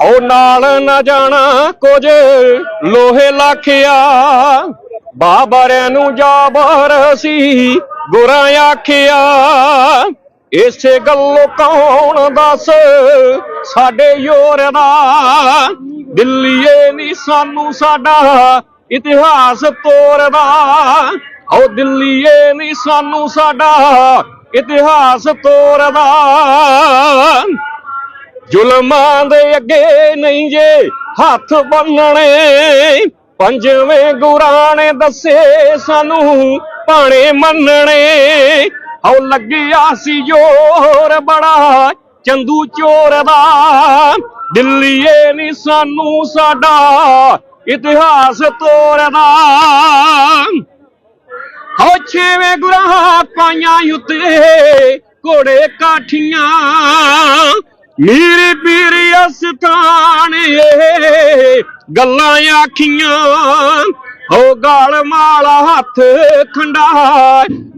ਉਹ ਨਾਲ ਨਾ ਜਾਣਾ ਕੁਝ ਲੋਹੇ ਲਾਖਿਆ। ਬਾਬਰਿਆਂ ਨੂੰ ਜਾਬਰ ਸੀ ਗੁਰਾਂ ਆਖਿਆ। ਇਸੇ ਗੱਲੋਂ ਕੌਣ ਦੱਸ ਸਾਡੇ ਯੋਰ ਦਾ? ਦਿੱਲੀਏ ਨਹੀਂ ਸਾਨੂੰ ਸਾਡਾ ਇਤਿਹਾਸ ਤੋਰਦਾ। ਉਹ ਦਿੱਲੀਏ ਨਹੀਂ ਸਾਨੂੰ ਸਾਡਾ ਇਤਿਹਾਸ ਤੋਰਦਾ। ਜ਼ੁਲਮਾਂ ਦੇ ਅੱਗੇ ਨਹੀਂ ਜੇ ਹੱਥ ਬੰਨਣੇ। ਪੰਜਵੇਂ ਗੁਰਾਂ ਨੇ ਦੱਸੇ ਸਾਨੂੰ ਭਾਣੇ ਮੰਨਣੇ। ਹਉ ਲੱਗਿਆ ਸੀ ਜੋਰ ਬੜਾ, ਚੰਦੂ ਚੋਰ ਦਾ। ਦਿੱਲੀਏ ਨਹੀਂ ਸਾਨੂੰ ਸਾਡਾ ਇਤਿਹਾਸ ਤੋਰਦਾ। ਹੋ ਛੇਵੇਂ ਗੁਰਾਂ ਪਾਈਆਂ ਉੱਤੇ ਘੋੜੇ ਕਾਠੀਆਂ। ਮੀਰ ਪੀਰ ਅਸਥਾਨ ਇਹ ਗੱਲਾਂ ਆਖੀਆਂ, ਹੋ ਗਾਲ ਮਾਲਾ ਹੱਥ ਖੰਡਾ,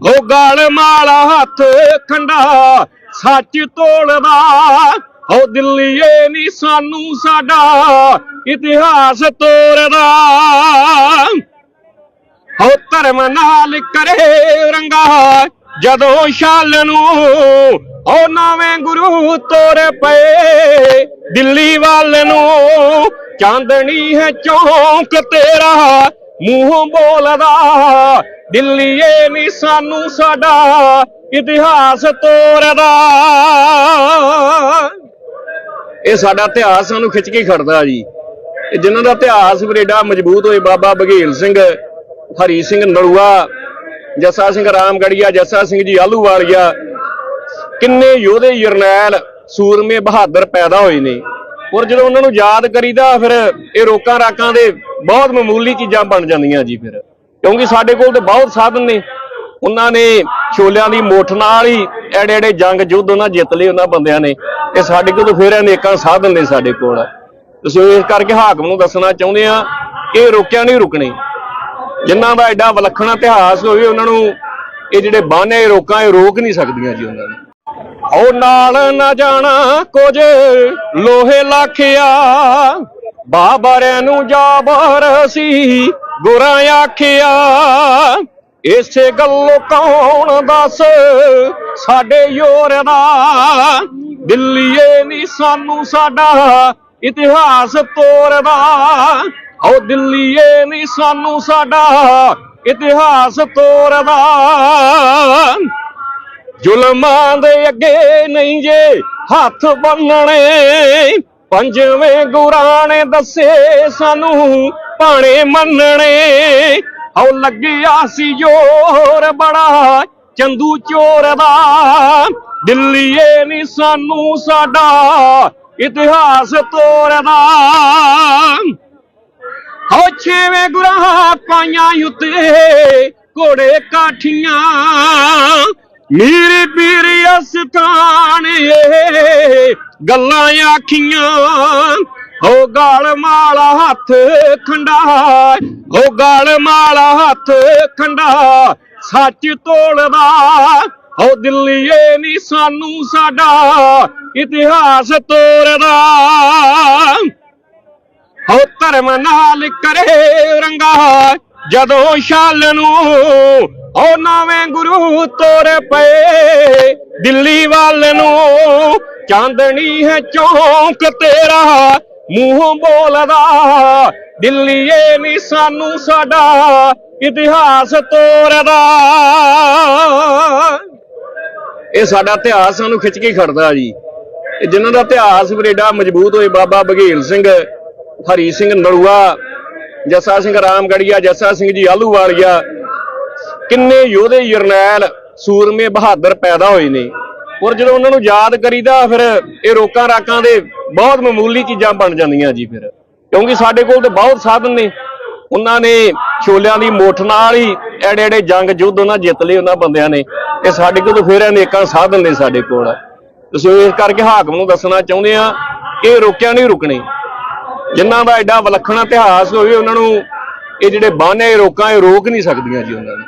ਹੋ ਗਾਲ ਮਾਲਾ ਹੱਥ ਖੰਡਾ, ਸੱਚ ਤੋਲਦਾ, ਹੋ ਦਿੱਲੀਏ ਨਹੀਂ ਸਾਨੂੰ ਸਾਡਾ, ਇਤਿਹਾਸ ਤੋਰਦਾ। ਹੋ ਧਰਮ ਨਾਲ ਕਰੇ ਰੰਗਾ, ਜਦੋਂ ਛਾਲ ਨੂੰ ਉਹ ਨਵੇਂ ਗੁਰੂ ਤੋਰ ਪਏ, ਦਿੱਲੀ ਵੱਲ ਨੂੰ ਚਾਂਦਣੀ ਹੈ ਚੌਂਕ ਤੇਰਾ, ਮੂੰਹ ਬੋਲਦਾ ਦਿੱਲੀਏ ਨਹੀਂ ਸਾਨੂੰ ਸਾਡਾ ਇਤਿਹਾਸ ਤੋਰਦਾ। ਇਹ ਸਾਡਾ ਇਤਿਹਾਸ ਸਾਨੂੰ ਖਿੱਚ ਕੇ ਖੜਦਾ ਜੀ। ਇਹ ਜਿਨ੍ਹਾਂ ਦਾ ਇਤਿਹਾਸ ਬਰੇਡਾ ਮਜ਼ਬੂਤ ਹੋਏ, ਬਾਬਾ ਬਘੇਲ ਸਿੰਘ, ਹਰੀ ਸਿੰਘ ਨਲੂਆ ਜੱਸਾ ਸਿੰਘ ਰਾਮਗੜੀਆ, ਜੱਸਾ ਸਿੰਘ ਜੀ ਆਲੂਵਾਲੀਆ ਕਿੰਨੇ ਯੋਧੇ ਜਰਨੈਲ ਸੂਰਮੇ ਬਹਾਦਰ ਪੈਦਾ ਹੋਏ ਨੇ। ਔਰ ਜਦੋਂ ਉਹਨਾਂ ਨੂੰ ਯਾਦ ਕਰੀਦਾ, ਫਿਰ ਇਹ ਰੋਕਾਂ ਰਾਕਾਂ ਦੇ ਬਹੁਤ ਮਾਮੂਲੀ ਚੀਜ਼ਾਂ ਬਣ ਜਾਂਦੀਆਂ ਜੀ ਫਿਰ। ਕਿਉਂਕਿ ਸਾਡੇ ਕੋਲ ਤੇ ਬਹੁਤ ਸਾਧਨ ਨੇ। ਉਹਨਾਂ ਨੇ ਛੋਲਿਆਂ ਦੀ ਮੁੱਠ ਨਾਲ ਹੀ ਐੜੇ ਐੜੇ ਜੰਗ ਯੁੱਧ ਉਹਨਾਂ ਜਿੱਤ ਲਏ ਉਹਨਾਂ ਬੰਦਿਆਂ ਨੇ। ਤੇ ਸਾਡੇ ਕੋਲ ਤਾਂ ਫਿਰ ਅਨੇਕਾਂ ਸਾਧਨ ਨੇ ਸਾਡੇ ਕੋਲ। ਤੁਸੀਂ ਇਸ ਕਰਕੇ ਹਾਕਮ ਨੂੰ ਦੱਸਣਾ ਚਾਹੁੰਦੇ ਆ ਕਿ ਇਹ ਰੋਕਿਆ ਨਹੀਂ ਰੁਕਣੇ। ਜਿਨ੍ਹਾਂ ਦਾ ਐਡਾ ਵਿਲੱਖਣ ਇਤਿਹਾਸ ਹੋਵੇ, ਉਹਨਾਂ ਨੂੰ ਇਹ ਜਿਹੜੇ ਬਾਨੇ ਰੋਕਾਂ, ਇਹ ਰੋਕ ਨਹੀਂ ਸਕਦੀਆਂ ਜੀ ਉਹਨਾਂ ਨੂੰ। ਉਹ ਨਾਲ ਨਾ ਜਾਣਾ ਕੁਝ ਲੋਹੇ ਲਾਖਿਆ। ਬਾਬਰਿਆਂ ਨੂੰ ਜਾਬਰ ਸੀ ਗੁਰਾਂ ਆਖਿਆ। ਇਸੇ ਗੱਲੋਂ ਕੌਣ ਦੱਸ ਸਾਡੇ ਯੋਰ ਦਾ? ਦਿੱਲੀਏ ਨਹੀਂ ਸਾਨੂੰ ਸਾਡਾ ਇਤਿਹਾਸ ਤੋਰਦਾ। ਉਹ ਦਿੱਲੀਏ ਨਹੀਂ ਸਾਨੂੰ ਸਾਡਾ ਇਤਿਹਾਸ ਤੋਰਦਾ। ਜ਼ੁਲਮਾਂ ਦੇ ਅੱਗੇ ਨਹੀਂ ਜੇ ਹੱਥ ਬੰਨਣੇ। ਪੰਜਵੇਂ ਗੁਰਾਂ ਨੇ ਦੱਸੇ ਸਾਨੂੰ ਭਾਣੇ ਮੰਨਣੇ। ਹਉ ਲੱਗਿਆ ਸੀ ਜੋਰ ਬੜਾ, ਚੰਦੂ ਚੋਰ ਦਾ। ਦਿੱਲੀਏ ਨਹੀਂ ਸਾਨੂੰ ਸਾਡਾ ਇਤਿਹਾਸ ਤੋਰਦਾ। ਹੋ ਛੇਵੇਂ ਗੁਰਾਂ ਪਾਈਆਂ ਉੱਤੇ ਘੋੜੇ ਕਾਠੀਆਂ। ਮੀਰ ਪੀਰ ਅਸਥਾਨ ਇਹ ਗੱਲਾਂ ਆਖੀਆਂ, ਹੋ ਗਾਲ ਮਾਲਾ ਹੱਥ ਖੰਡਾ, ਹੋ ਗਾਲ ਮਾਲਾ ਹੱਥ ਖੰਡਾ, ਸੱਚ ਤੋਲਦਾ, ਹੋ ਦਿੱਲੀਏ ਨਹੀਂ ਸਾਨੂੰ ਸਾਡਾ, ਇਤਿਹਾਸ ਤੋਰਦਾ। ਹੋ ਧਰਮ ਨਾਲ ਕਰੇ ਰੰਗਾ, ਜਦੋਂ ਛਾਲ ਨੂੰ ਉਹ ਨਵੇਂ ਗੁਰੂ ਤੋਰ ਪਏ। ਦਿੱਲੀ ਵੱਲ ਨੂੰ ਚਾਂਦਣੀ ਹੈ ਚੌਂਕ ਤੇਰਾ। ਮੂੰਹ ਬੋਲਦਾ ਦਿੱਲੀਏ ਨਹੀਂ ਸਾਨੂੰ ਸਾਡਾ ਇਤਿਹਾਸ ਤੋਰਦਾ। ਇਹ ਸਾਡਾ ਇਤਿਹਾਸ ਸਾਨੂੰ ਖਿੱਚ ਕੇ ਖੜਦਾ ਜੀ। ਇਹ ਜਿਨ੍ਹਾਂ ਦਾ ਇਤਿਹਾਸ ਬਰੇਡਾ ਮਜ਼ਬੂਤ ਹੋਏ, ਬਾਬਾ ਬਘੇਲ ਸਿੰਘ, ਹਰੀ ਸਿੰਘ ਨਲੂਆ ਜੱਸਾ ਸਿੰਘ ਰਾਮਗੜੀਆ, ਜੱਸਾ ਸਿੰਘ ਜੀ ਆਲੂਵਾਲੀਆ ਕਿੰਨੇ ਯੋਧੇ ਜਰਨੈਲ ਸੂਰਮੇ ਬਹਾਦਰ ਪੈਦਾ ਹੋਏ ਨੇ। ਔਰ ਜਦੋਂ ਉਹਨਾਂ ਨੂੰ ਯਾਦ ਕਰੀਦਾ, ਫਿਰ ਇਹ ਰੋਕਾਂ ਰਾਕਾਂ ਦੇ ਬਹੁਤ ਮਾਮੂਲੀ ਚੀਜ਼ਾਂ ਬਣ ਜਾਂਦੀਆਂ ਜੀ ਫਿਰ। ਕਿਉਂਕਿ ਸਾਡੇ ਕੋਲ ਤੇ ਬਹੁਤ ਸਾਧਨ ਨੇ। ਉਹਨਾਂ ਨੇ ਛੋਲਿਆਂ ਦੀ ਮੁੱਠ ਨਾਲ ਹੀ ਐਡੇ ਐੜੇ ਜੰਗ ਯੁੱਧ ਉਹਨਾਂ ਜਿੱਤ ਲਏ ਉਹਨਾਂ ਬੰਦਿਆਂ ਨੇ। ਇਹ ਸਾਡੇ ਕੋਲ ਤਾਂ ਫਿਰ ਅਨੇਕਾਂ ਸਾਧਨ ਨੇ ਸਾਡੇ ਕੋਲ। ਤੁਸੀਂ ਇਸ ਕਰਕੇ ਹਾਕਮ ਨੂੰ ਦੱਸਣਾ ਚਾਹੁੰਦੇ ਆ ਕਿ ਰੋਕਿਆ ਨਹੀਂ ਰੁਕਣੇ। ਜਿਨ੍ਹਾਂ ਦਾ ਐਡਾ ਵਿਲੱਖਣ ਇਤਿਹਾਸ ਹੋਵੇ, ਉਹਨਾਂ ਨੂੰ ਇਹ ਜਿਹੜੇ ਬਾਨੇ ਰੋਕਾਂ, ਇਹ ਰੋਕ ਨਹੀਂ ਸਕਦੀਆਂ ਜੀ ਉਹਨਾਂ ਨੂੰ।